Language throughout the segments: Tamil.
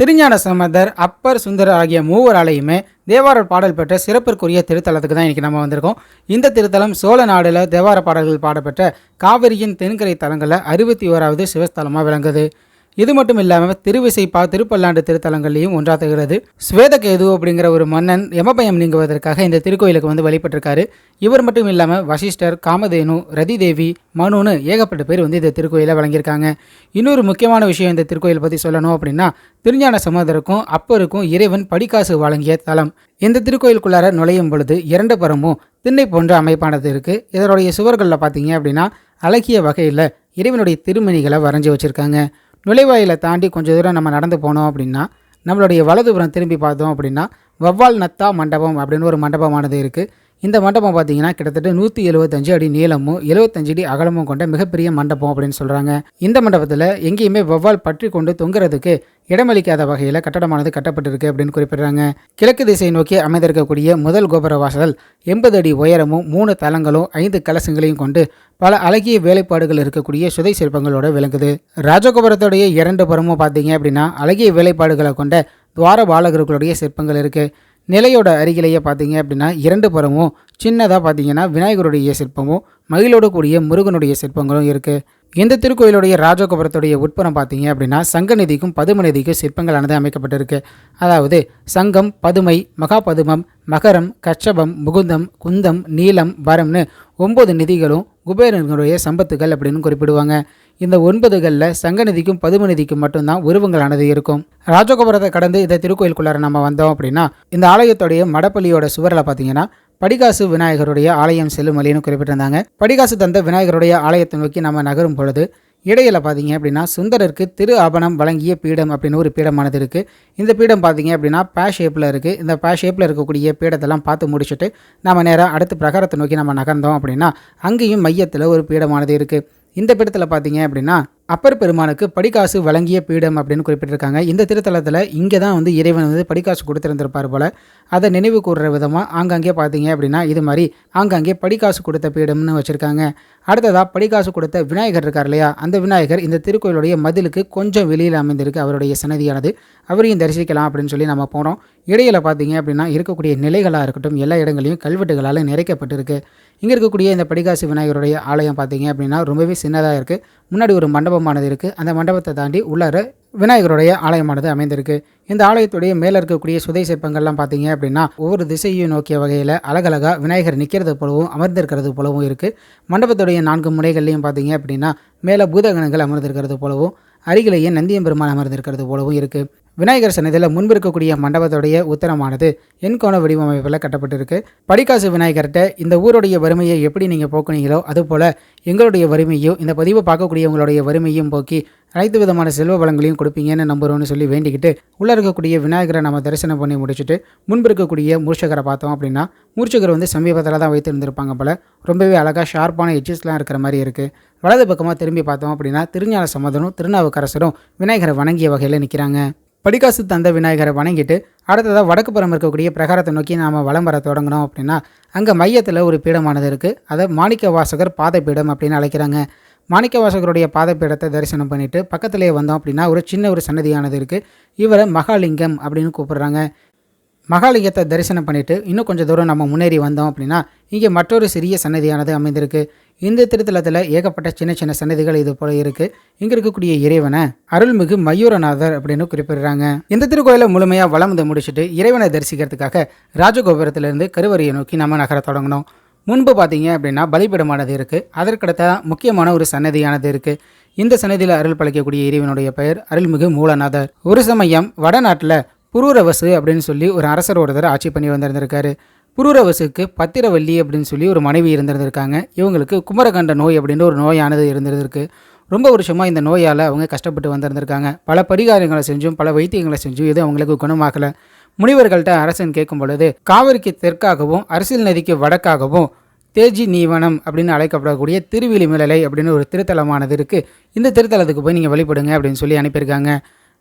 திருஞான சம்பந்தர் அப்பர் சுந்தரர் ஆகிய மூவராலையுமே தேவார பாடல் பெற்ற சிறப்பிற்குரிய திருத்தலத்துக்கு தான் இன்றைக்கி நம்ம வந்திருக்கோம். இந்த திருத்தலம் சோழ நாடில் தேவார பாடல்கள் பாடப்பெற்ற காவிரியின் தென்கரை தலங்களில் அறுபத்தி ஓராவது சிவஸ்தலமாக விளங்குது. இது மட்டும் இல்லாமல் திருவிசைப்பா திருப்பல்லாண்டு திருத்தலங்கள்லையும் ஒன்றாத்துகிறது. ஸ்வேதகேது அப்படிங்கிற ஒரு மன்னன் யமபயம் நீங்குவதற்காக இந்த திருக்கோயிலுக்கு வந்து வழிபட்டிருக்காரு. இவர் மட்டும் இல்லாமல் வசிஷ்டர் காமதேனு ரதிதேவி மனுன்னு ஏகப்பட்ட பேர் வந்து இந்த திருக்கோயிலை வழங்கியிருக்காங்க. இன்னொரு முக்கியமான விஷயம் இந்த திருக்கோயில் பற்றி சொல்லணும் அப்படின்னா திருஞான சமுதருக்கும் அப்பருக்கும் இறைவன் படிக்காசு வழங்கிய தலம். இந்த திருக்கோயிலுக்குள்ளார நுழையும் பொழுது இரண்டு புறமும் திண்ணை போன்ற அமைப்பானது இருக்குது இதனுடைய சுவர்களில் பார்த்தீங்க அப்படின்னா அழகிய வகையில் இறைவனுடைய திருமணிகளை வரைஞ்சி வச்சுருக்காங்க. நுழைவாயிலை தாண்டி கொஞ்சம் தூரம் நம்ம நடந்து போனோம் அப்படின்னா நம்மளுடைய வலதுபுறம் திரும்பி பார்த்தோம் அப்படின்னா வவ்வால் நத்தா மண்டபம் அப்படின்னு ஒரு மண்டபமானது இருக்குது இந்த மண்டபம் பார்த்தீங்கன்னா கிட்டத்தட்ட நூற்றி எழுபத்தஞ்சு அடி நீளமும் எழுபத்தஞ்சு அடி அகலமும் கொண்ட மிகப்பெரிய மண்டபம் அப்படின்னு சொல்கிறாங்க இந்த மண்டபத்தில் எங்கேயுமே வவ்வால் பற்றி கொண்டு தொங்குறதுக்கு இடமளிக்காத வகையில் கட்டடமானது கட்டப்பட்டிருக்கு அப்படின்னு குறிப்பிடுறாங்க. கிழக்கு திசை நோக்கி அமைந்திருக்கக்கூடிய முதல் கோபுர வாசல் எண்பது அடி உயரமும் மூணு தளங்களும் ஐந்து கலசங்களையும் கொண்டு பல அழகிய வேலைப்பாடுகள் இருக்கக்கூடிய சுதை சிற்பங்களோட விளங்குது. ராஜகோபுரத்துடைய இரண்டு புறமும் பார்த்தீங்க அப்படின்னா அழகிய வேலைப்பாடுகளை கொண்ட துவார பாலகர்களுடைய சிற்பங்கள் இருக்குது நிலையோட அருகிலேயே பார்த்தீங்க அப்படின்னா இரண்டு புறமும் சின்னதாக பார்த்தீங்கன்னா விநாயகருடைய சிற்பமும் மகிழோடு கூடிய முருகனுடைய சிற்பங்களும் இருக்குது இந்த திருக்கோயிலுடைய ராஜகோபுரத்துடைய உட்புறம் பார்த்தீங்க அப்படின்னா சங்கநிதிக்கும் பதுமநிதிக்கும் சிற்பங்களானது அமைக்கப்பட்டிருக்கு. அதாவது சங்கம் பதுமை மகாபதுமம் மகரம் கச்சபம் முகுந்தம் குந்தம் நீலம் வரம்னு ஒன்பது நிதிகளும் குபேரனுடைய சம்பத்துகள் அப்படின்னு குறிப்பிடுவாங்க. இந்த ஒன்பதுகளில் சங்கநிதிக்கும் பதுமநிதிக்கும் மட்டும்தான் உருவங்களானது இருக்கும். ராஜகோபுரத்தை கடந்து இந்த திருக்கோயிலுக்குள்ளார நம்ம வந்தோம் அப்படின்னா இந்த ஆலயத்துடைய மடப்பள்ளியோட சுவரில் பார்த்தீங்கன்னா படிகாசு விநாயகருடைய ஆலயம் செல்லும் வழின்னு குறிப்பிட்டிருந்தாங்க. படிகாசு தந்த விநாயகருடைய ஆலயத்தை நோக்கி நம்ம நகரும் பொழுது இடையில பார்த்தீங்க அப்படின்னா சுந்தரருக்கு திரு ஆபணம் வழங்கிய பீடம் அப்படின்னு ஒரு பீடமானது இருக்குது இந்த பீடம் பார்த்தீங்க அப்படின்னா பே ஷேப்பில் இருக்குது இந்த பே ஷேப்பில் இருக்கக்கூடிய பீடத்தெல்லாம் பார்த்து முடிச்சுட்டு நம்ம நேராக அடுத்த பிரகாரத்தை நோக்கி நம்ம நகர்ந்தோம் அப்படின்னா அங்கேயும் மையத்தில் ஒரு பீடமானது இருக்குது இந்த பீடத்தில் பார்த்தீங்க அப்படின்னா அப்பர் பெருமானுக்கு படிக்காசு வழங்கிய பீடம் அப்படின்னு குறிப்பிட்டிருக்காங்க. இந்த திருத்தலத்தில் இங்கே தான் வந்து இறைவன் வந்து படிக்காசு கொடுத்துருந்துருப்பார் போல். அதை நினைவு கூறுற விதமாக ஆங்காங்கே பார்த்தீங்க அப்படின்னா இது மாதிரி ஆங்காங்கே படிக்காசு கொடுத்த பீடம்னு வச்சுருக்காங்க. அடுத்ததாக படிக்காசு கொடுத்த விநாயகர் இருக்கார் இல்லையா? அந்த விநாயகர் இந்த திருக்கோயிலுடைய மதிலுக்கு கொஞ்சம் வெளியில் அமைந்திருக்கு அவருடைய சன்னதியானது. அவரையும் தரிசிக்கலாம் அப்படின்னு சொல்லி நம்ம போகிறோம் இடையில பார்த்தீங்க அப்படின்னா இருக்கக்கூடிய நிலைகளாக இருக்கட்டும் எல்லா இடங்களையும் கல்வெட்டுகளால் நிறைக்கப்பட்டிருக்கு. இங்கே இருக்கக்கூடிய இந்த படிகாசு விநாயகருடைய ஆலயம் பார்த்தீங்க அப்படின்னா ரொம்பவே சின்னதாக இருக்குது முன்னாடி ஒரு மண்டபம் மண்டபமானது இருக்குது அந்த மண்டபத்தை தாண்டி உள்ளார விநாயகருடைய ஆலயமானது அமைந்திருக்கு. இந்த ஆலயத்துடைய மேலே இருக்கக்கூடிய சுதை சிற்பங்கள்லாம் பார்த்தீங்க அப்படின்னா ஒவ்வொரு திசையும் நோக்கிய வகையில் அழகழகாக விநாயகர் நிற்கிறது போலவும் அமர்ந்திருக்கிறது போலவும் இருக்குது மண்டபத்துடைய நான்கு முனைகள்லையும் பார்த்தீங்க அப்படின்னா மேலே பூதகணங்கள் அமர்ந்திருக்கிறது போலவும் அருகிலேயே நந்தியம் பெருமான் அமர்ந்திருக்கிறது போலவும் இருக்குது விநாயகர் சன்னதியில் முன்பு இருக்கக்கூடிய மண்டபத்துடைய உத்தரமானது எண்கோண வடிவமைப்பில் கட்டப்பட்டிருக்கு. படிக்காசு விநாயகர்கிட்ட இந்த ஊருடைய வறுமையை எப்படி நீங்கள் போக்குனீங்களோ அதுபோல் எங்களுடைய வறுமையும் இந்த பதிவை பார்க்கக்கூடியவங்களுடைய வறுமையும் போக்கி அனைத்து விதமான செல்வ வளங்களையும் கொடுப்பீங்கன்னு நம்புகிறோம்னு சொல்லி வேண்டிக்கிட்டு உள்ளே இருக்கக்கூடிய விநாயகரை நம்ம தரிசனம் பண்ணி முடிச்சுட்டு முன்பு இருக்கக்கூடிய மூர்ச்சகரை பார்த்தோம் அப்படின்னா மூர்ச்சகர் வந்து சமீபத்தில் தான் வைத்திருந்திருப்பாங்க போல் ரொம்பவே அழகாக ஷார்ப்பான எட்ஜஸ்லாம் இருக்கிற மாதிரி இருக்குது வலது பக்கமாக திரும்பி பார்த்தோம் அப்படின்னா திருஞான சம்மதனும் திருநாவுக்கரசரும் விநாயகரை வணங்கிய வகையில் நிற்கிறாங்க படிக்காசு தந்த விநாயகரை வணங்கிட்டு அடுத்ததாக வடக்கு புறம் இருக்கக்கூடிய பிரகாரத்தை நோக்கி நாம் வலம் வர தொடங்கினோம் அப்படின்னா அங்கே மையத்தில் ஒரு பீடமானது இருக்குது அதை மாணிக்க வாசகர் பாதபீடம் அப்படின்னு அழைக்கிறாங்க. மாணிக்க வாசகருடைய பாதப்பீடத்தை தரிசனம் பண்ணிவிட்டு பக்கத்திலே வந்தோம் அப்படின்னா ஒரு சின்ன ஒரு சன்னதியானது இருக்குது இவரை மகாலிங்கம் அப்படின்னு கூப்பிடுறாங்க. மகாலிங்கத்தை தரிசனம் பண்ணிவிட்டு இன்னும் கொஞ்சம் தூரம் நம்ம முன்னேறி வந்தோம் அப்படின்னா இங்கே மற்றொரு சிறிய சன்னதியானது அமைந்திருக்கு. இந்த திருத்தலத்தில் ஏகப்பட்ட சின்ன சின்ன சன்னதிகள் இது போல இருக்குது இங்கே இருக்கக்கூடிய இறைவனை அருள்மிகு மயூரநாதர் அப்படின்னு குறிப்பிடுறாங்க. இந்த திருக்கோயிலை முழுமையாக வளம் வந்து முடிச்சுட்டு இறைவனை தரிசிக்கிறதுக்காக ராஜகோபுரத்திலிருந்து கருவறையை நோக்கி நம்ம நகர தொடங்கணும். முன்பு பார்த்தீங்க அப்படின்னா பலிபீடமானது இருக்குது அதற்கடுத்த முக்கியமான ஒரு சன்னதியானது இருக்குது இந்த சன்னதியில் அருள் பழிக்கக்கூடிய இறைவனுடைய பெயர் அருள்மிகு மூலநாதர். ஒரு சமயம் வடநாட்டில் புரூரவசு அப்படின்னு சொல்லி ஒரு அரசர் ஒருத்தர் ஆட்சி பண்ணி வந்திருந்திருக்காரு. புரூரவசுக்கு பத்திரவல்லி அப்படின்னு சொல்லி ஒரு மனைவி இருந்திருந்திருக்காங்க. இவங்களுக்கு குமரகண்ட நோய் அப்படின்னு ஒரு நோயானது இருந்திருக்கு ரொம்ப வருஷமாக இந்த நோயால் அவங்க கஷ்டப்பட்டு வந்திருந்திருக்காங்க. பல பரிகாரங்களை செஞ்சும் பல வைத்தியங்களை செஞ்சும் இது அவங்களுக்கு குணமாகலை. முனிவர்கள்ட்ட அரசன் கேட்கும் பொழுது காவிரிக்கு தெற்காகவும் அரசியல் நதிக்கு வடக்காகவும் தேஜி நீவனம் அப்படின்னு அழைக்கப்படக்கூடிய திருவிழிமிழலை அப்படின்னு ஒரு திருத்தலமானது இருக்குது இந்த திருத்தலத்துக்கு போய் நீங்கள் வழிபடுங்க அப்படின்னு சொல்லி அனுப்பியிருக்காங்க.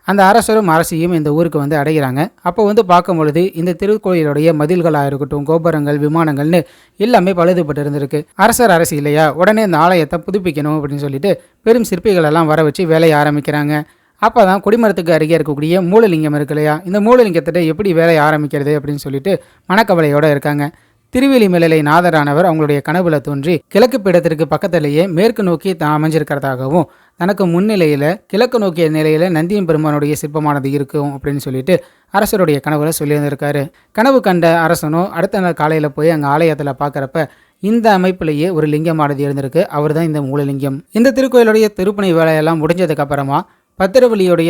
அந்த அரசரும் அரசியும் இந்த ஊருக்கு வந்து அடைகிறாங்க. அப்போ வந்து பார்க்கும் பொழுது இந்த திருக்கோயிலுடைய மதில்களாக இருக்கட்டும் கோபுரங்கள் விமானங்கள்னு எல்லாமே பழுதுபட்டு இருந்திருக்கு. அரசர் அரசு இல்லையா? உடனே இந்த ஆலயத்தை புதுப்பிக்கணும் அப்படின்னு சொல்லிட்டு பெரும் சிற்பிகள் எல்லாம் வர வச்சு வேலையை ஆரம்பிக்கிறாங்க. அப்போ தான் குடிமரத்துக்கு அருகே இருக்கக்கூடிய மூலலிங்கம் இருக்கு இல்லையா? இந்த மூலலிங்கத்திட்ட எப்படி வேலையை ஆரம்பிக்கிறது அப்படின்னு சொல்லிட்டு மனக்கவலையோடு இருக்காங்க. திருவேலிமலை நாதரானவர் அவங்களுடைய கனவுல தோன்றி கிழக்கு பீடத்திற்கு பக்கத்திலேயே மேற்கு நோக்கி தான் அமைஞ்சிருக்கிறதாகவும் தனக்கு முன்னிலையில் கிழக்கு நோக்கிய நிலையில் நந்தியம் பெருமானுடைய சிற்பமானது இருக்கும் அப்படின்னு சொல்லிட்டு அரசருடைய கனவுல சொல்லியிருந்திருக்காரு. கனவு கண்ட அரசனும் அடுத்த நாள் காலையில் போய் அங்கே ஆலயத்தில் பார்க்குறப்ப இந்த அமைப்பிலேயே ஒரு லிங்கமானது இருந்திருக்கு. அவர் தான் இந்த மூலலிங்கம். இந்த திருக்கோயிலுடைய திருப்பணி வேலையெல்லாம் முடிஞ்சதுக்கு அப்புறமா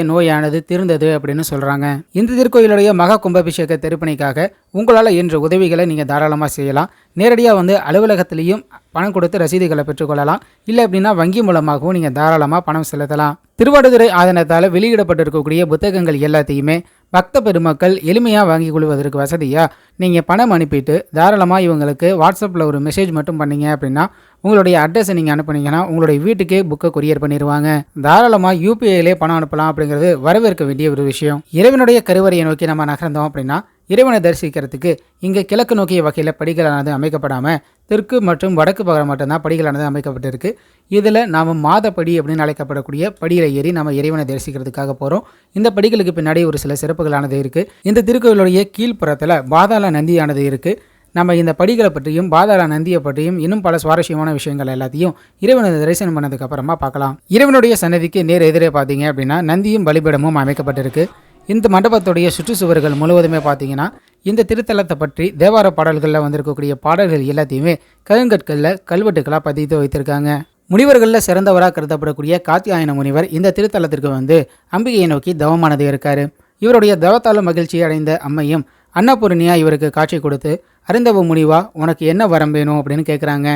நோயானது தீர்ந்தது அப்படின்னு சொல்கிறாங்க இந்த திருக்கோயிலுடைய மகா கும்பாபிஷேக திருப்பணிக்காக உங்களால் என்ற உதவிகளை நீங்கள் தாராளமாக செய்யலாம். நேரடியாக வந்து அலுவலகத்திலையும் பணம் கொடுத்து ரசீதுகளை பெற்றுக்கொள்ளலாம். இல்லை அப்படின்னா வங்கி மூலமாகவும் நீங்கள் தாராளமாக பணம் செலுத்தலாம். திருவாடுதுறை ஆதனத்தால் வெளியிடப்பட்டிருக்கக்கூடிய புத்தகங்கள் எல்லாத்தையுமே பக்த பெருமக்கள் எளிமையாக வாங்கி கொள்வதற்கு வசதியாக நீங்கள் பணம் அனுப்பிட்டு தாராளமாக இவங்களுக்கு வாட்ஸ்அப்பில் ஒரு மெசேஜ் மட்டும் பண்ணீங்க அப்படின்னா உங்களுடைய அட்ரஸை நீங்கள் அனுப்புனீங்கன்னா உங்களுடைய வீட்டுக்கே புக்கை கொரியர் பண்ணிடுவாங்க. தாராளமாக யூபிஐலே பணம் அனுப்பலாம் அப்படிங்கிறது வரவேற்க வேண்டிய ஒரு விஷயம். இறைவனுடைய கருவறையை நோக்கி நம்ம நகர்ந்தோம் அப்படின்னா இறைவனை தரிசிக்கிறதுக்கு இங்கே கிழக்கு நோக்கிய வகையில் படிகளானது அமைக்கப்படாமல் தெற்கு மற்றும் வடக்கு பக்கம் மட்டும்தான் படிகளானது அமைக்கப்பட்டிருக்கு. இதில் நாம் மாதப்படி அப்படின்னு அழைக்கப்படக்கூடிய படியில் ஏறி நம்ம இறைவனை தரிசிக்கிறதுக்காக போகிறோம். இந்த படிகளுக்கு பின்னாடி ஒரு சில சிறப்புகளானது இருக்குது இந்த திருக்கோயிலுடைய கீழ்ப்புறத்தில் பாதாள நந்தியானது இருக்குது நம்ம இந்த படிகளை பற்றியும் பாதாள நந்தியை பற்றியும் இன்னும் பல சுவாரஸ்யமான விஷயங்கள் எல்லாத்தையும் இறைவனை தரிசனம் பண்ணதுக்கு அப்புறமா பார்க்கலாம். இறைவனுடைய சன்னதிக்கு நேர் எதிரே பார்த்தீங்க அப்படின்னா நந்தியும் பலிபீடமும் அமைக்கப்பட்டிருக்கு. இந்த மண்டபத்துடைய சுற்றுச்சுவர்கள் முழுவதுமே பார்த்தீங்கன்னா இந்த திருத்தலத்தை பற்றி தேவார பாடல்களில் வந்திருக்கக்கூடிய பாடல்கள் எல்லாத்தையுமே கருங்கற்களில் கல்வெட்டுக்களாக பதித்து வைத்திருக்காங்க. முனிவர்களில் சிறந்தவராக கருதப்படக்கூடிய காத்தியாயன முனிவர் இந்த திருத்தலத்திற்கு வந்து அம்பிகையை நோக்கி தவமானது இருக்காரு. இவருடைய தவத்தாலும் மகிழ்ச்சி அடைந்த அம்மையும் அன்னபூர்ணியா இவருக்கு காட்சி கொடுத்து அருந்தவ முனிவா உனக்கு என்ன வரம் வேணும்? அப்படின்னு கேட்குறாங்க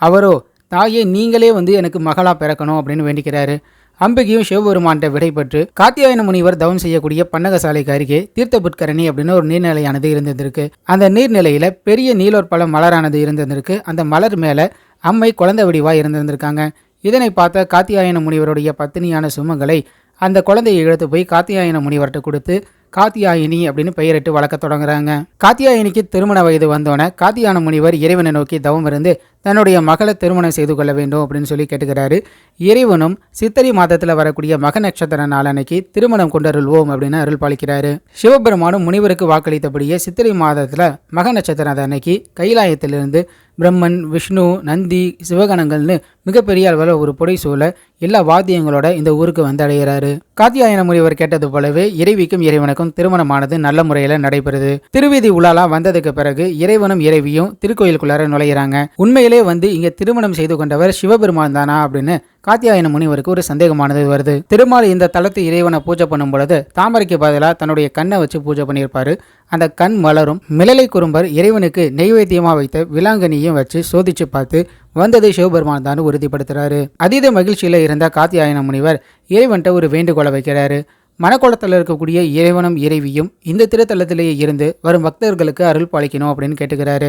அவரோ தாயே நீங்களே வந்து எனக்கு மகளாக பிறக்கணும் அப்படின்னு வேண்டிக்கிறாரு. அம்பிகையும் சிவபெருமான்கிட்ட விடைபெற்று காத்தியாயன முனிவர் தவம் செய்யக்கூடிய பன்னகசாலைக்கு அருகே தீர்த்தபுட்கரணி அப்படின்னு ஒரு நீர்நிலையானது இருந்திருக்கு அந்த நீர்நிலையில பெரிய நீலோர் பழம் மலரானது இருந்திருக்கு அந்த மலர் மேல அம்மை குழந்தை வடிவா இருந்திருந்திருக்காங்க. இதனை பார்த்த காத்தியாயன முனிவருடைய பத்தினியான சுமங்களை அந்த குழந்தையை இழுத்து போய் காத்தியாயன முனிவர்கிட்ட கொடுத்து காத்தியாயினி அப்படின்னு பெயரிட்டு வளர்க்க தொடங்குறாங்க. காத்தியாயினிக்கு திருமண வயது வந்தோடனே காத்தியான முனிவர் இறைவனை நோக்கி தவம் இருந்து தன்னுடைய மகளை திருமணம் செய்து கொள்ள வேண்டும் அப்படின்னு சொல்லி கேட்டுக்கிறாரு. இறைவனும் சித்திரை மாதத்தில் வரக்கூடிய மக நட்சத்திர நாளன்னைக்கு திருமணம் கொண்டருள்வோம் அப்படின்னு அருள் பாலிக்கிறாரு. சிவபெருமானும் முனிவருக்கு வாக்களித்தபடியே சித்திரை மாதத்தில் மக நட்சத்திரம் அன்னைக்கு கைலாயத்திலிருந்து பிரம்மன் விஷ்ணு நந்தி சிவகணங்கள்னு மிகப்பெரிய அளவில் ஒரு புடைசூலை எல்லா வாத்தியங்களோட இந்த ஊருக்கு வந்து அடைகிறாரு காத்தியாயன முனிவர் கேட்டது போலவே இறைவிக்கும் இறைவனுக்கும் திருமணமானது நல்ல முறையில் நடைபெறுது. திருவீதி உலாலாம் வந்ததுக்கு பிறகு இறைவனும் இறைவியும் திருக்கோயிலுக்குள்ளார நுழையிறாங்க. உண்மையிலே வந்து இங்க திருமணம் செய்து கொண்டவர் சிவபெருமான் தானா அப்படின்னு காத்தியாயன முனிவருக்கு ஒரு சந்தேகமானது வருது. திருமால் இந்த தலத்து இறைவனை பூஜை பண்ணும் பொழுது தாமரைக்கு பதிலாக தன்னுடைய கண்ணை வச்சு பூஜை பண்ணியிருப்பாரு. அந்த கண் மலரும் மிளலை குறும்பர் இறைவனுக்கு நெய்வேத்தியமா வைத்த விலாங்கனியும் வச்சு சோதிச்சு பார்த்து வந்தது சிவபெருமான் தான் உறுதிப்படுத்துறாரு. அதீத மகிழ்ச்சியில இருந்த காத்தியாயன முனிவர் இறைவன்ட்ட ஒரு வேண்டுகோளை வைக்கிறாரு. மணக்கோலத்தில் இருக்கக்கூடிய இறைவனும் இறைவியும் இந்த திருத்தலத்திலேயே இருந்து வரும் பக்தர்களுக்கு அருள் பாலிக்கணும் அப்படின்னு கேட்டுக்கிறாரு.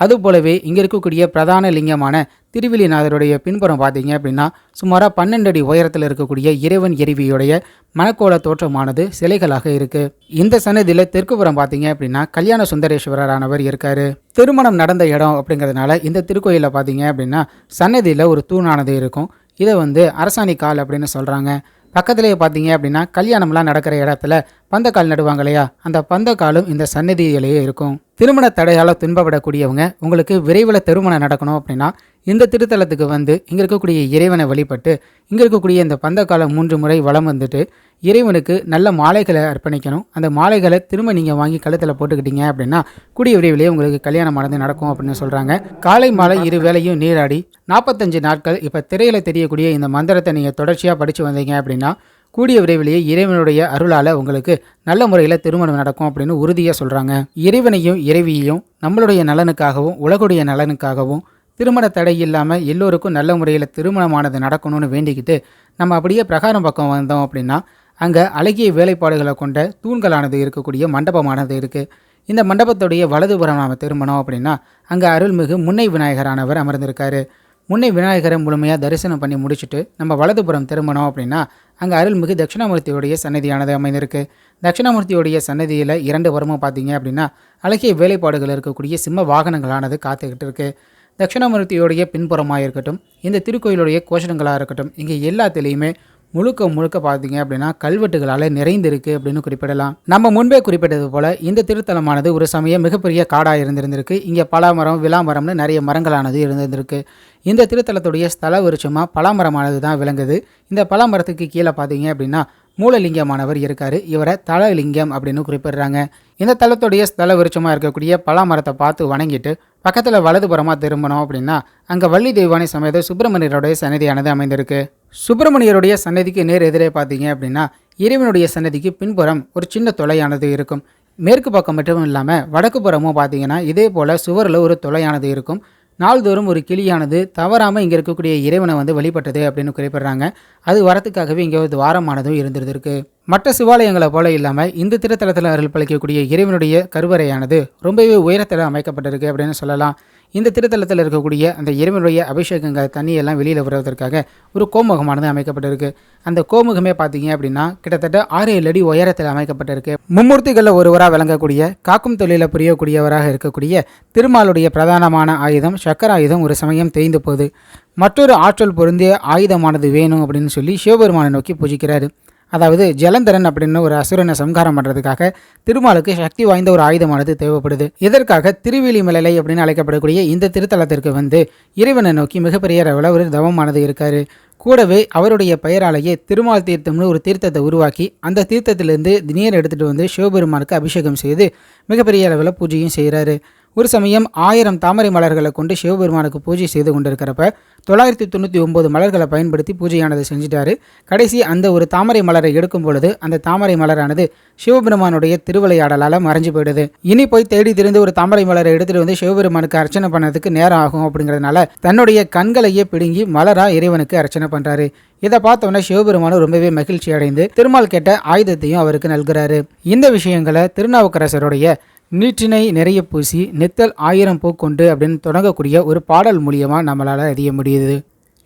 அதுபோலவே இங்கே இருக்கக்கூடிய பிரதான லிங்கமான திருவிழிநாதருடைய பின்புறம் பார்த்தீங்க அப்படின்னா சுமாராக பன்னெண்டு அடி உயரத்தில் இருக்கக்கூடிய இறைவன் இறைவியுடைய மணக்கோல தோற்றமானது சிலைகளாக இருக்கு. இந்த சன்னதியில் தெற்குப்புறம் பார்த்தீங்க அப்படின்னா கல்யாண சுந்தரேஸ்வரரானவர் இருக்காரு. திருமணம் நடந்த இடம் அப்படிங்கிறதுனால இந்த திருக்கோயிலில் பார்த்தீங்க அப்படின்னா சன்னதியில் ஒரு தூணானது இருக்கும். இதை வந்து அரசாணி கால் அப்படின்னு சொல்கிறாங்க பக்கத்துலேயே பார்த்தீங்க அப்படின்னா கல்யாணம்லாம் நடக்கிற இடத்துல பந்தக்கால் நடுவாங்க இல்லையா? அந்த பந்தக்காலும் இந்த சன்னதியிலேயே இருக்கும். திருமண தடையால் துன்பப்படக்கூடியவங்க உங்களுக்கு விரைவில் திருமணம் நடக்கணும் அப்படின்னா இந்த திருத்தலத்துக்கு வந்து இங்கே இருக்கக்கூடிய இறைவனை வழிபட்டு இங்கே இருக்கக்கூடிய இந்த பந்தக்காலம் மூன்று முறை வளம் வந்துட்டு இறைவனுக்கு நல்ல மாலைகளை அர்ப்பணிக்கணும். அந்த மாலைகளை திரும்ப நீங்கள் வாங்கி கழுத்தில் போட்டுக்கிட்டீங்க அப்படின்னா கூடிய விரைவிலேயே உங்களுக்கு கல்யாணம் கல்யாணமானது நடக்கும் அப்படின்னு சொல்கிறாங்க காலை மாலை இரு வேளையும் நீராடி நாற்பத்தஞ்சு நாட்கள் இப்போ திரையில் தெரியக்கூடிய இந்த மந்திரத்தை நீங்கள் தொடர்ச்சியாக படித்து வந்தீங்க அப்படின்னா கூடிய விரைவிலேயே இறைவனுடைய அருளால் உங்களுக்கு நல்ல முறையில் திருமணம் நடக்கும் அப்படின்னு உறுதியாக சொல்கிறாங்க இறைவனையும் இறைவியையும் நம்மளுடைய நலனுக்காகவும் உலகுடைய நலனுக்காகவும் திருமண தடை இல்லாமல் எல்லோருக்கும் நல்ல முறையில் திருமணமானது நடக்கணும்னு வேண்டிக்கிட்டு நம்ம அப்படியே பிரகாரம் பக்கம் வந்தோம் அப்படின்னா அங்கே அழகிய வேலைப்பாடுகளை கொண்ட தூண்களானது இருக்கக்கூடிய மண்டபமானது இருக்குது இந்த மண்டபத்துடைய வலதுபுறம் நாம் திருமணம் அப்படின்னா அங்கே அருள்மிகு முன்னை விநாயகரானவர் அமர்ந்திருக்காரு. முன்னை விநாயகரை முழுமையாக தரிசனம் பண்ணி முடிச்சுட்டு நம்ம வலதுபுறம் திருமணம் அப்படின்னா அங்கே அருள்மிகு தட்சிணாமூர்த்தியுடைய சன்னதியானது அமைந்திருக்கு. தட்சிணாமூர்த்தியுடைய சன்னதியில் இரண்டு புறமும் பார்த்தீங்க அப்படின்னா அழகிய வேலைப்பாடுகள் இருக்கக்கூடிய சிம்ம வாகனங்களானது காத்துக்கிட்டு இருக்குது தட்சிணாமூர்த்தியுடைய பின்புறமாக இருக்கட்டும் இந்த திருக்கோயிலுடைய கோஷணங்களாக இருக்கட்டும் இங்கே எல்லாத்துலேயுமே முழுக்க முழுக்க பார்த்தீங்க அப்படின்னா கல்வெட்டுகளால் நிறைந்திருக்கு அப்படின்னு குறிப்பிடலாம். நம்ம முன்பே குறிப்பிட்டது போல இந்த திருத்தலமானது ஒரு சமயம் மிகப்பெரிய காடாக இருந்திருந்திருக்கு. இங்கே பலாமரம் விளாமரம்னு நிறைய மரங்களானது இருந்திருந்திருக்கு. இந்த திருத்தலத்துடைய ஸ்தல விருட்சமாக பலாமரமானது தான் விளங்குது. இந்த பலாமரத்துக்கு கீழே பார்த்தீங்க அப்படின்னா மூலலிங்கமானவர் இருக்கார். இவரை தலலிங்கம் அப்படின்னு குறிப்பிடுறாங்க. இந்த தலத்துடைய ஸ்தல விருட்சமாக இருக்கக்கூடிய பலாமரத்தை பார்த்து வணங்கிட்டு பக்கத்தில் வலதுபுறமாக திரும்பணும் அப்படின்னா அங்கே வள்ளி தெய்வானை சமேத சுப்பிரமணியருடைய சன்னதியானது அமைந்திருக்கு. சுப்பிரமணியருடைய சன்னதிக்கு நேர் எதிரே பார்த்தீங்க அப்படின்னா இறைவனுடைய சன்னதிக்கு பின்புறம் ஒரு சின்ன தொலையானது இருக்கும். மேற்கு பக்கம் மட்டும் இல்லாமல் வடக்கு புறமும் பார்த்தீங்கன்னா இதே போல் சுவரில் ஒரு தொலையானது இருக்கும். நாள்தோறும் ஒரு கிளியானது தவறாமல் இங்கே இருக்கக்கூடிய இறைவனை வந்து வழிபட்டது அப்படின்னு குறிப்பிடுறாங்க. அது வரத்துக்காகவே இங்கே ஒரு துவாரமானதும் இருந்திருக்கு மற்ற சிவாலயங்களை போல இல்லாமல் இந்த திருத்தலத்தில் அருள் பழிக்கக்கூடிய இறைவனுடைய கருவறையானது ரொம்பவே உயரத்தில் அமைக்கப்பட்டிருக்கு அப்படின்னு சொல்லலாம். இந்த திருத்தலத்தில் இருக்கக்கூடிய அந்த இறைவனுடைய அபிஷேகங்கள் தண்ணியெல்லாம் வெளியில் வருவதற்காக ஒரு கோமுகமானது அமைக்கப்பட்டிருக்கு. அந்த கோமுகமே பார்த்தீங்க அப்படின்னா கிட்டத்தட்ட ஆறு ஏழு அடி உயரத்தில் அமைக்கப்பட்டிருக்கு. மும்மூர்த்திகளில் ஒருவராக விளங்கக்கூடிய காக்கும் தொழிலில் புரியக்கூடியவராக இருக்கக்கூடிய திருமாலுடைய பிரதானமான ஆயுதம் சக்கர ஆயுதம் ஒரு சமயம் தேய்ந்து போகுது. மற்றொரு ஆற்றல் பொருந்திய ஆயுதமானது வேணும் அப்படின்னு சொல்லி சிவபெருமானை நோக்கி பூஜிக்கிறாரு. அதாவது ஜலந்தரன் அப்படின்னு ஒரு அசுரனை சம்ஹாரம் பண்ணுறதுக்காக திருமாலுக்கு சக்தி வாய்ந்த ஒரு ஆயுதமானது தேவைப்படுது. இதற்காக திருவேலிமலை அப்படின்னு அழைக்கப்படக்கூடிய இந்த திருத்தலத்திற்கு வந்து இறைவனை நோக்கி மிகப்பெரிய அளவில் ஒரு தவமானது இருக்காரு. கூடவே அவருடைய பெயராலேயே திருமால் தீர்த்தம்னு ஒரு தீர்த்தத்தை உருவாக்கி அந்த தீர்த்தத்திலிருந்து நீர் எடுத்துகிட்டு வந்து சிவபெருமானுக்கு அபிஷேகம் செய்து மிகப்பெரிய அளவில் பூஜையும் செய்கிறாரு ஒரு சமயம் ஆயிரம் தாமரை மலர்களை கொண்டு சிவபெருமானுக்கு பூஜை செய்து கொண்டிருக்கிறப்ப தொள்ளாயிரத்தி தொண்ணூற்றி ஒம்பது மலர்களை பயன்படுத்தி பூஜையானது செஞ்சிட்டாரு. கடைசி அந்த ஒரு தாமரை மலரை எடுக்கும் பொழுது அந்த தாமரை மலரானது சிவபெருமானுடைய திருவிளையாடலால் மறைஞ்சு போயிடுது. இனி போய் தேடி திரிந்து ஒரு தாமரை மலரை எடுத்துகிட்டு வந்து சிவபெருமானுக்கு அர்ச்சனை பண்ணதுக்கு நேரம் ஆகும் அப்படிங்கிறதுனால தன்னுடைய கண்களையே பிடுங்கி மலரா இறைவனுக்கு அர்ச்சனை பண்ணுறாரு இதை பார்த்தோன்னே சிவபெருமானும் ரொம்பவே மகிழ்ச்சி அடைந்து திருமால் கேட்ட ஆயுதத்தையும் அவருக்கு நல்கிறாரு. இந்த விஷயங்களை திருநாவுக்கரசருடைய நீற்றினை நிறைய பூசி நெத்தல் ஆயிரம் பூ கொண்டு அப்படின்னு தொடங்கக்கூடிய ஒரு பாடல் மூலியமாக நம்மளால் அறிய முடியுது.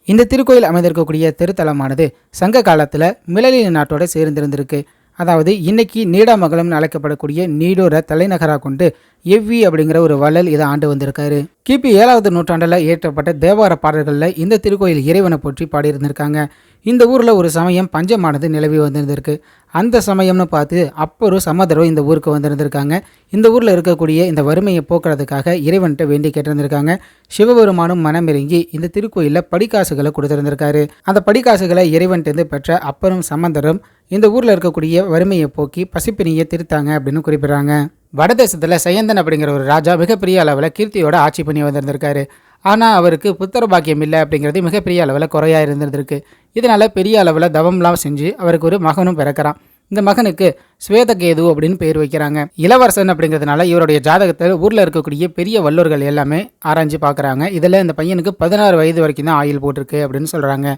இந்த திருக்கோயில் அமைந்திருக்கக்கூடிய திருத்தலமானது சங்க காலத்தில் மிளலி நாட்டோட சேர்ந்திருந்திருக்கு. அதாவது இன்னைக்கு நீடாமங்கலம்னு அழைக்கப்படக்கூடிய நீடூரை தலைநகராக கொண்டு எவ்வி அப்படிங்கிற ஒரு வள்ளல் இதை ஆண்டு வந்திருக்காரு. கிபி ஏழாவது நூற்றாண்டில் இயற்றப்பட்ட தேவார பாடல்களில் இந்த திருக்கோயில் இறைவனை போற்றி பாடியிருந்திருக்காங்க. இந்த ஊரில் ஒரு சமயம் பஞ்சமானது நிலவி வந்திருந்திருக்கு. அந்த சமயம்னு பார்த்து அப்பரும் சமதரும் இந்த ஊருக்கு வந்திருந்திருக்காங்க. இந்த ஊரில் இருக்கக்கூடிய இந்த வறுமையை போக்குறதுக்காக இறைவன்கிட்ட வேண்டி கேட்டிருந்திருக்காங்க. சிவபெருமானும் மனமிறங்கி இந்த திருக்கோயிலில் படிக்காசுகளை கொடுத்திருந்திருக்காரு. அந்த படிக்காசுகளை இறைவன்கிட்ட பெற்ற அப்பரும் சமந்தரும் இந்த ஊரில் இருக்கக்கூடிய வறுமையை போக்கி பசிப்பினியை திருத்தாங்க அப்படின்னு குறிப்பிட்றாங்க. வடதேசத்தில் சயந்தன் அப்படிங்கிற ஒரு ராஜா மிகப்பெரிய அளவில் கீர்த்தியோட ஆட்சி பண்ணி வந்திருந்திருக்காரு. ஆனால் அவருக்கு புத்தர பாக்கியம் இல்லை அப்படிங்கிறது மிகப்பெரிய அளவில் குறையாக இருந்திருந்திருக்கு. இதனால் பெரிய அளவில் தவம்லாம் செஞ்சு அவருக்கு ஒரு மகனும் பிறக்கிறான். இந்த மகனுக்கு ஸ்வேதகேது அப்படின்னு பேர் வைக்கிறாங்க. இளவரசன் அப்படிங்கிறதுனால இவருடைய ஜாதகத்தில் ஊரில் இருக்கக்கூடிய பெரிய வல்லூர்கள் எல்லாமே ஆராய்ஞ்சு பார்க்குறாங்க இதில் இந்த பையனுக்கு பதினாறு வயது வரைக்கும் தான் ஆயில் போட்டிருக்கு அப்படின்னு சொல்கிறாங்க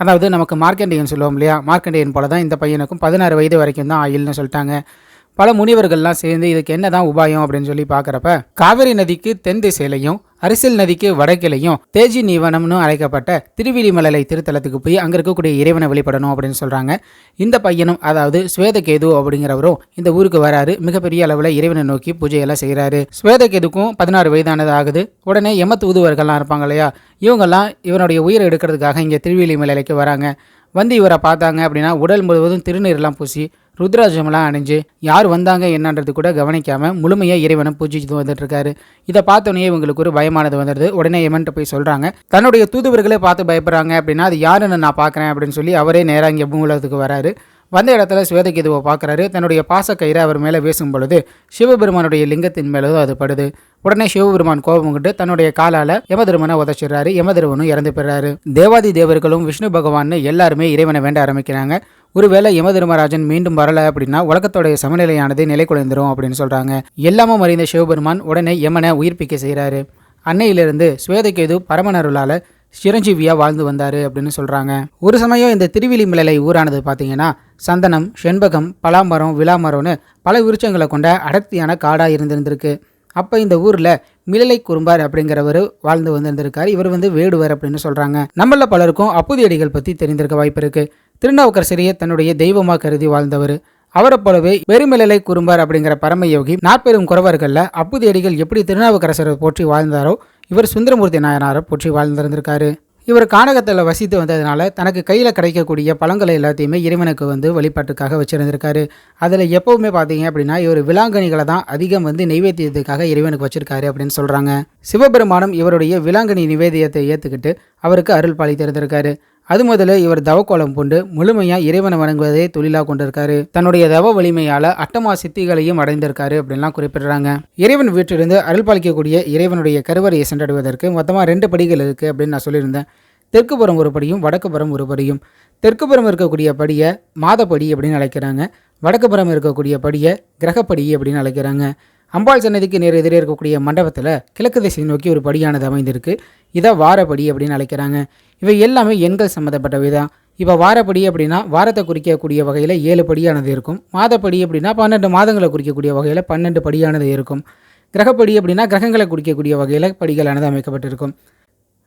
அதாவது நமக்கு மார்க்கண்டேயன் சொல்லுவோம் இல்லையா? மார்க்கண்டேயன் போல தான் இந்த பையனுக்கும் பதினாறு வயது வரைக்கும் தான் ஆயில்னு சொல்லிட்டாங்க. பல முனிவர்கள்லாம் சேர்ந்து இதுக்கு என்னதான் உபாயம் அப்படின்னு சொல்லி பார்க்குறப்ப காவிரி நதிக்கு தென் திசையிலையும் அரசியல் நதிக்கு வடக்கிலையும் தேஜி நீவனம்னு அழைக்கப்பட்ட திருவிழிமலை திருத்தலத்துக்கு போய் அங்கே இருக்கக்கூடிய இறைவனை வழிபடணும் அப்படின்னு சொல்கிறாங்க இந்த பையனும் அதாவது ஸ்வேதகேது அப்படிங்கிறவரும் இந்த ஊருக்கு வராரு. மிகப்பெரிய அளவில் இறைவனை நோக்கி பூஜையெல்லாம் செய்கிறாரு ஸ்வேதகேதுக்கும் பதினாறு வயதானது ஆகுது. உடனே எம தூதுவர்கள்லாம் இருப்பாங்க இல்லையா? இவங்கெல்லாம் இவனுடைய உயிரை எடுக்கிறதுக்காக இங்கே திருவிழிமலைக்கு வராங்க. வந்து இவரை பார்த்தாங்க அப்படின்னா உடல் முழுவதும் திருநீர்லாம் பூசி ருத்ராஜமெல்லாம் அணிஞ்சு யார் வந்தாங்க என்னன்றது கூட கவனிக்காமல் முழுமையாக இறைவனை பூஜிச்சு வந்துட்டு இருக்காரு இதை பார்த்தோன்னே இவங்களுக்கு ஒரு பயமானது வந்துடுது. உடனே எமன்ட்ட போய் சொல்கிறாங்க தன்னுடைய தூதுவர்களே பார்த்து பயப்படுறாங்க அப்படின்னா அது யாருன்னு நான் பார்க்குறேன்? அப்படின்னு சொல்லி அவரே நேராக இங்கே பூங்குலத்துக்கு வராரு. வந்த இடத்துல ஸ்வேதகேதுவை பார்க்குறாரு. தன்னுடைய பாசக்கயிறை அவர் மேலே வீசும் பொழுது சிவபெருமானுடைய லிங்கத்தின் மேலே அது படுது. உடனே சிவபெருமான் கோபம் கொண்டு தன்னுடைய காலால் யமதருமனை உதச்சிடுறாரு. யமதருமனும் இறந்து பெறாரு தேவாதி தேவர்களும் விஷ்ணு பகவான் எல்லாருமே இறைவனை வேண்ட ஆரம்பிக்கிறாங்க. ஒருவேளை யமதர்மராஜன் மீண்டும் வரல அப்படின்னா உலகத்தோடைய சமநிலையானது நிலை குலைந்துரும் அப்படின்னு சொல்றாங்க. எல்லாமும் அறிந்த சிவபெருமான் உடனே யமனை உயிர்ப்பிக்க செய்கிறாரு அன்னையிலிருந்து ஸ்வேதகேது பரமனருளால சிரஞ்சீவியாக வாழ்ந்து வந்தார் அப்படின்னு சொல்கிறாங்க ஒரு சமயம் இந்த திருவிழிமலை ஊரானது பார்த்தீங்கன்னா சந்தனம் செண்பகம் பலாமரம் விளாமரம்னு பல விருட்சங்களை கொண்ட அடர்த்தியான காடாக இருந்திருந்திருக்கு. அப்போ இந்த ஊரில் மிளலை குறும்பார் அப்படிங்கிறவர் வாழ்ந்து வந்திருந்திருக்காரு. இவர் வந்து வேடுவர் அப்படின்னு சொல்கிறாங்க நம்மள பலருக்கும் அப்புதியடிகள் பற்றி தெரிந்திருக்க வாய்ப்பு இருக்குது திருநாவுக்கரசரியை தன்னுடைய தெய்வமாக கருதி வாழ்ந்தவர். அவரை போலவே வெறுமிழலை குறும்பார் அப்படிங்கிற பரம யோகி நாற்பெரும் குறவர்களில் அப்புதியடிகள் எப்படி திருநாவுக்கரசரை போற்றி வாழ்ந்தாரோ இவர் சுந்தரமூர்த்தி நாயனாரை போற்றி வாழ்ந்திருந்திருக்காரு. இவர் கானகத்தில் வசித்து வந்ததுனால தனக்கு கையில் கிடைக்கக்கூடிய பழங்களை எல்லாத்தையுமே இறைவனுக்கு வந்து வழிபாட்டுக்காக வச்சுருந்துருக்காரு. அதில் எப்போவுமே பார்த்தீங்க அப்படின்னா இவர் விலாங்கனிகளை தான் அதிகம் வந்து நைவேத்தியத்துக்காக இறைவனுக்கு வச்சிருக்காரு அப்படின்னு சொல்கிறாங்க சிவபெருமானம் இவருடைய விலாங்கனி நிவேதியத்தை ஏற்றுக்கிட்டு அவருக்கு அருள் பாலித்திருந்திருக்காரு. அது முதல்ல இவர் தவக்கோலம் பூண்டு முழுமையாக இறைவனை வணங்குவதே தொழிலாக கொண்டிருக்காரு. தன்னுடைய தவ வலிமையால் அட்டமா சித்திகளையும் அடைந்திருக்காரு அப்படின்லாம் குறிப்பிடுறாங்க. இறைவன் வீட்டிலிருந்து அருள் பாலிக்கக்கூடிய இறைவனுடைய கருவறையை சென்றடைவதற்கு மொத்தமாக ரெண்டு படிகள் இருக்குது அப்படின்னு நான் சொல்லியிருந்தேன். தெற்கு புறம் ஒரு படியும் வடக்கு புறம் ஒரு படியும். தெற்கு புறம் இருக்கக்கூடிய படியை மாதப்படி அப்படின்னு அழைக்கிறாங்க. வடக்கு புறம் இருக்கக்கூடிய படியை கிரகப்படி அப்படின்னு அழைக்கிறாங்க. அம்பாள் சன்னதிக்கு நேர் எதிரே இருக்கக்கூடிய மண்டபத்தில் கிழக்கு திசை நோக்கி ஒரு படியானது அமைந்திருக்கு. இதை வாரப்படி அப்படின்னு அழைக்கிறாங்க. இவை எல்லாமே எண்கள் சம்மந்தப்பட்டவை தான். இப்போ வாரப்படி அப்படின்னா வாரத்தை குறிக்கக்கூடிய வகையில் ஏழு படியானது இருக்கும். மாதப்படி அப்படின்னா பன்னெண்டு மாதங்களை குறிக்கக்கூடிய வகையில் பன்னெண்டு படியானது இருக்கும். கிரகப்படி அப்படின்னா கிரகங்களை குறிக்கக்கூடிய வகையில் படிகளானது அமைக்கப்பட்டிருக்கும்.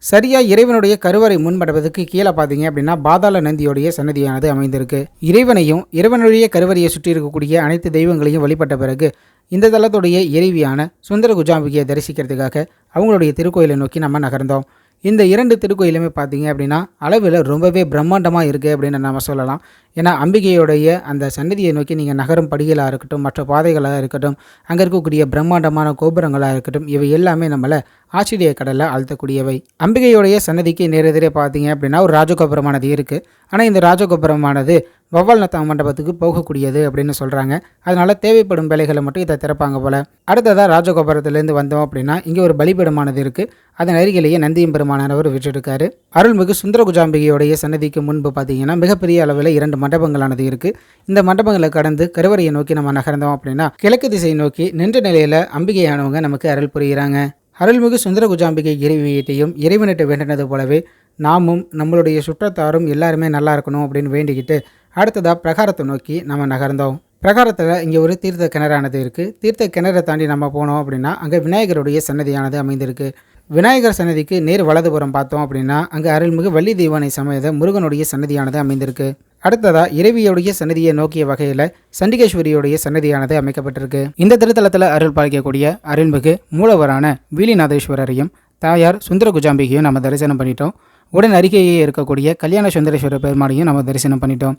சரியாக இறைவனுடைய கருவறை முன்படுவதற்கு கீழே பார்த்தீங்க அப்படின்னா பாதாள நந்தியோடைய சன்னதியானது அமைந்திருக்கு. இறைவனையும் இறைவனுடைய கருவறையை சுற்றி இருக்கக்கூடிய அனைத்து தெய்வங்களையும் வழிபட்ட பிறகு இந்த தலத்துடைய இறைவியான சுந்தர குஜாம்பிகையை தரிசிக்கிறதுக்காக அவங்களுடைய திருக்கோயிலை நோக்கி நம்ம நகர்ந்தோம். இந்த இரண்டு திருக்கோயிலுமே பார்த்தீங்க அப்படின்னா அளவில் ரொம்பவே பிரம்மாண்டமாக இருக்குது அப்படின்னு நம்ம சொல்லலாம். ஏன்னா அம்பிகையுடைய அந்த சன்னதியை நோக்கி நீங்கள் நகரும் படிகளாக இருக்கட்டும் மற்ற பாதைகளாக இருக்கட்டும் அங்கே இருக்கக்கூடிய பிரம்மாண்டமான கோபுரங்களாக இருக்கட்டும் இவை எல்லாமே நம்மளை ஆச்சரிய கடலில் அழுத்தக்கூடியவை அம்பிகையுடைய சன்னதிக்கு நேரெதிரே பார்த்தீங்க அப்படின்னா ஒரு ராஜகோபுரமானது இருக்குது ஆனால் இந்த ராஜகோபுரமானது வவ்வால் மண்டபத்துக்கு போகக்கூடியது அப்படின்னு சொல்கிறாங்க அதனால் தேவைப்படும் வேலைகளை மட்டும் இதை திறப்பாங்க போல். அடுத்ததாக ராஜகோபுரத்துலேருந்து வந்தோம் அப்படின்னா இங்கே ஒரு பலிபீடமானது இருக்குது அதன் அருகிலேயே நந்தியம் பெருமானவர் விட்டுருக்காரு அருள்மிகு சுந்தர குஜாம்பிகையுடைய சன்னதிக்கு முன்பு பார்த்தீங்கன்னா மிகப்பெரிய அளவில் இரண்டு மண்டபங்களானது இருக்குது இந்த மண்டபங்களை கடந்து கருவறையை நோக்கி நம்ம நகர்ந்தோம் அப்படின்னா கிழக்கு திசை நோக்கி நின்ற நிலையில் அம்பிகையானவங்க நமக்கு அருள் புரிகிறாங்க அருள்மிகு சுந்தர குஜாம்பிகை இறைவியத்தையும் இறைவனிட்டு வேண்டினது போலவே நாமும் நம்மளுடைய சுற்றத்தாரும் எல்லாருமே நல்லா இருக்கணும் அப்படின்னு வேண்டிக்கிட்டு அடுத்ததாக பிரகாரத்தை நோக்கி நம்ம நகர்ந்தோம். பிரகாரத்தில் இங்கே ஒரு தீர்த்த கிணறானது இருக்குது தீர்த்த கிணறை தாண்டி நம்ம போனோம் அப்படின்னா அங்கே விநாயகருடைய சன்னதியானது அமைந்திருக்கு. விநாயகர் சன்னதிக்கு நேர் வலதுபுறம் பார்த்தோம் அப்படின்னா அங்கே அருள்மிகு வள்ளி தெய்வானை சமயத முருகனுடைய சன்னதியானது அமைந்திருக்கு. அடுத்ததாக இறைவியுடைய சன்னதியை நோக்கிய வகையில் சண்டிகேஸ்வரியுடைய சன்னதியானது அமைக்கப்பட்டிருக்கு. இந்த திருத்தலத்தில் அருள் பாலிக்கக்கூடிய அருள்மிகு மூலவரான வீலிநாதேஸ்வரரையும் தாயார் சுந்தர குஜாம்பிகையும் நம்ம தரிசனம் பண்ணிட்டோம். உடன் அருகேயே இருக்கக்கூடிய கல்யாண சுந்தரேஸ்வரர் பெருமாளையும் நம்ம தரிசனம் பண்ணிட்டோம்.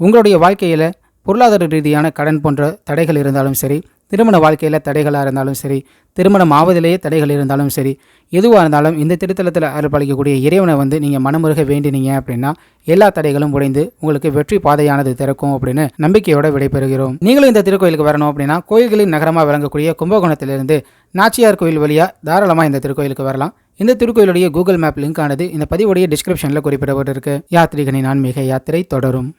உங்களுடைய வாழ்க்கையில் பொருளாதார ரீதியான கடன் போன்ற தடைகள் இருந்தாலும் சரி திருமண வாழ்க்கையில் தடைகளாக இருந்தாலும் சரி திருமணம் ஆவதிலேயே தடைகள் இருந்தாலும் சரி எதுவாக இருந்தாலும் இந்த திருத்தலத்தில் அருள்பாலிக்கக்கூடிய இறைவனை வந்து நீங்கள் மனமுருக வேண்டினீங்க அப்படின்னா எல்லா தடைகளும் உடைந்து உங்களுக்கு வெற்றி பாதையானது திறக்கும் அப்படின்னு நம்பிக்கையோட விடைபெறுகிறோம். நீங்களும் இந்த திருக்கோயிலுக்கு வரணும் அப்படின்னா கோயில்களின் நகரமாக விளங்கக்கூடிய கும்பகோணத்திலிருந்து நாச்சியார் கோயில் வழியாக தாராளமாக இந்த திருக்கோயிலுக்கு வரலாம். இந்த திருக்கோயிலுடைய கூகுள் மேப் லிங்க் ஆனது இந்த பதிவுடைய டிஸ்கிரிப்ஷனில் குறிப்பிடப்பட்டிருக்கு. யாத்திரிகனின் ஆன்மீக யாத்திரை தொடரும்.